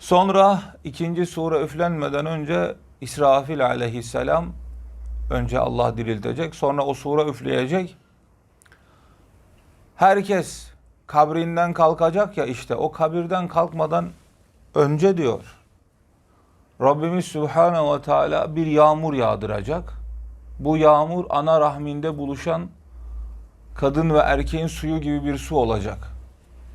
Sonra ikinci sure üflenmeden önce İsrafil aleyhisselam önce Allah diriltecek. Sonra o sure üfleyecek. Herkes kabrinden kalkacak ya işte o kabirden kalkmadan önce diyor. Rabbimiz Subhanahu ve Teala bir yağmur yağdıracak. Bu yağmur ana rahminde buluşan kadın ve erkeğin suyu gibi bir su olacak.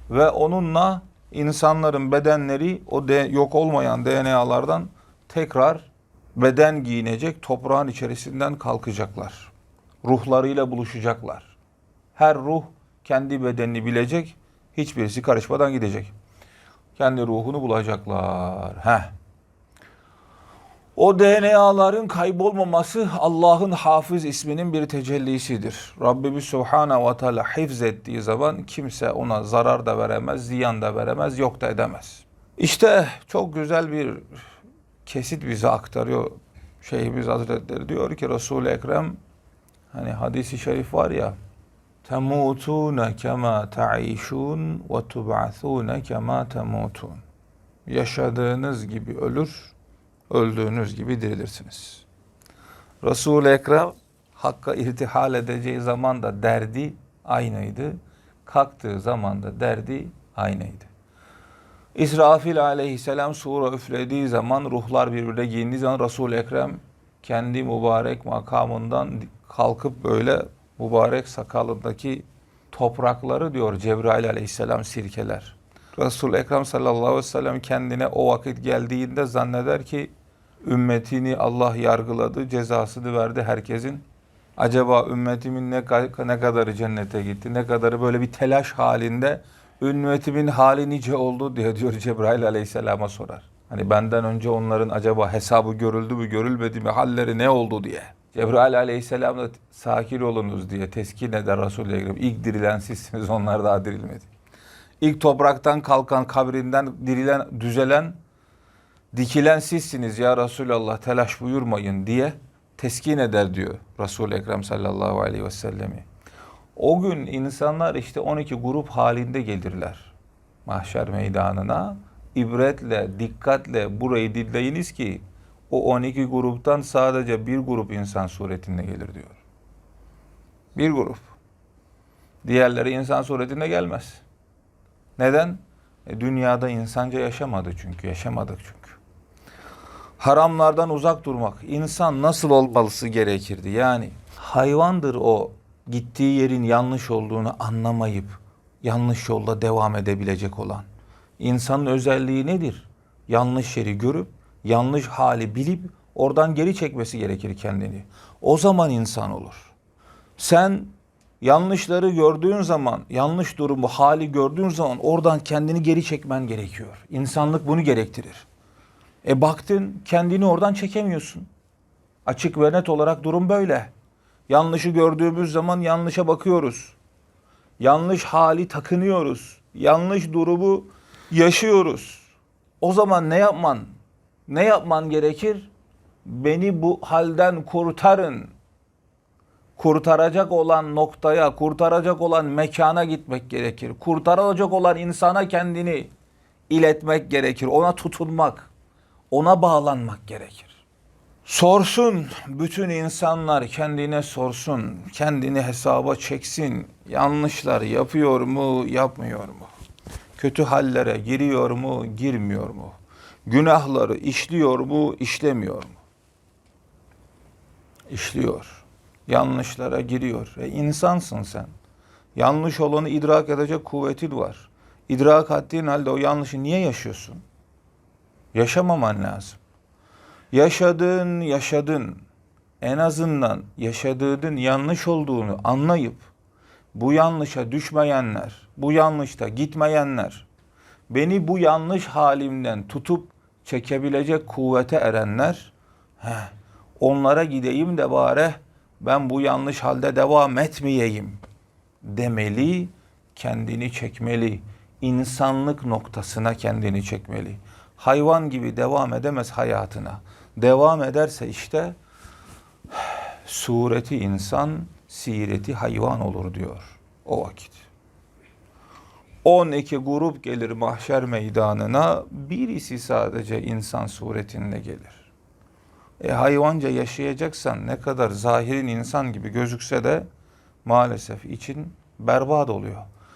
Ve onunla insanların bedenleri o de, yok olmayan DNA'lardan tekrar beden giyinecek, toprağın içerisinden kalkacaklar. Ruhlarıyla buluşacaklar. Her ruh kendi bedenini bilecek, hiçbirisi karışmadan gidecek. Kendi ruhunu bulacaklar. Heh. O DNA'ların kaybolmaması Allah'ın Hafız isminin bir tecellisidir. Rabbimiz Subhanahu ve Teala hifz ettiği zaman kimse ona zarar da veremez, ziyan da veremez, yok da edemez. İşte çok güzel bir kesit bize aktarıyor Şeyhimiz Hazretleri. Diyor ki Resul-i Ekrem hani hadisi şerif var ya temutune kema ta'işun ve tub'athune kema temutun. Yaşadığınız gibi ölür, öldüğünüz gibi dirilirsiniz. Resul-i Ekrem Hakk'a irtihal edeceği zaman da derdi aynıydı. Kalktığı zaman da derdi aynıydı. İsrafil aleyhisselam sura üflediği zaman ruhlar birbirine giyindiği zaman Resul-i Ekrem kendi mübarek makamından kalkıp böyle mübarek sakalındaki toprakları diyor Cebrail aleyhisselam sirkeler. Resul-i Ekrem sallallahu aleyhi ve sellem kendine o vakit geldiğinde zanneder ki ümmetini Allah yargıladı, cezasını verdi herkesin. Acaba ümmetimin ne, ne kadarı cennete gitti, ne kadarı böyle bir telaş halinde ümmetimin hali nice oldu diye diyor Cebrail aleyhisselama sorar. Hani benden önce onların acaba hesabı görüldü mü görülmedi mi halleri ne oldu diye. Cebrail aleyhisselam da sakin olunuz diye teskin eder Resul-i Ekrem. İlk dirilen sizsiniz onlar daha dirilmedi. İlk topraktan kalkan kabrinden dirilen, düzelen, dikilen sizsiniz ya Resulallah telaş buyurmayın diye teskin eder diyor Resul-i Ekrem sallallahu aleyhi ve sellemi. O gün insanlar işte 12 grup halinde gelirler mahşer meydanına. İbretle, dikkatle burayı dinleyiniz ki o 12 gruptan sadece bir grup insan suretinde gelir diyor. Bir grup. Diğerleri insan suretinde gelmez. Neden? E, dünyada insanca yaşamadı çünkü. Yaşamadık çünkü. Haramlardan uzak durmak. İnsan nasıl olmalısı gerekirdi? Yani hayvandır o gittiği yerin yanlış olduğunu anlamayıp yanlış yolda devam edebilecek olan. İnsanın özelliği nedir? Yanlış yeri görüp yanlış hali bilip oradan geri çekmesi gerekir kendini. O zaman insan olur. Sen yanlışları gördüğün zaman, yanlış durumu, hali gördüğün zaman oradan kendini geri çekmen gerekiyor. İnsanlık bunu gerektirir. E baktın kendini oradan çekemiyorsun. Açık ve net olarak durum böyle. Yanlışı gördüğümüz zaman yanlışa bakıyoruz. Yanlış hali takınıyoruz. Yanlış durumu yaşıyoruz. O zaman ne yapman? Ne yapman gerekir? Beni bu halden kurtarın. Kurtaracak olan noktaya, kurtaracak olan mekana gitmek gerekir. Kurtaracak olan insana kendini iletmek gerekir. Ona tutunmak, ona bağlanmak gerekir. Sorsun bütün insanlar kendine sorsun, kendini hesaba çeksin. Yanlışlar yapıyor mu, yapmıyor mu? Kötü hallere giriyor mu, girmiyor mu? Günahları işliyor mu, işlemiyor mu? İşliyor. Yanlışlara giriyor. E insansın sen. Yanlış olanı idrak edecek kuvvetin var. İdrak ettiğin halde o yanlışı niye yaşıyorsun? Yaşamaman lazım. Yaşadın, yaşadın. En azından yaşadığın yanlış olduğunu anlayıp bu yanlışa düşmeyenler, bu yanlışta gitmeyenler, beni bu yanlış halimden tutup çekebilecek kuvvete erenler, heh, onlara gideyim de bari ben bu yanlış halde devam etmeyeyim demeli, kendini çekmeli, insanlık noktasına kendini çekmeli. Hayvan gibi devam edemez hayatına. Devam ederse işte sureti insan, sireti hayvan olur diyor o vakit. 12 grup gelir mahşer meydanına, birisi sadece insan suretinde gelir. E hayvanca yaşayacaksan ne kadar zahirin insan gibi gözükse de maalesef için berbat oluyor.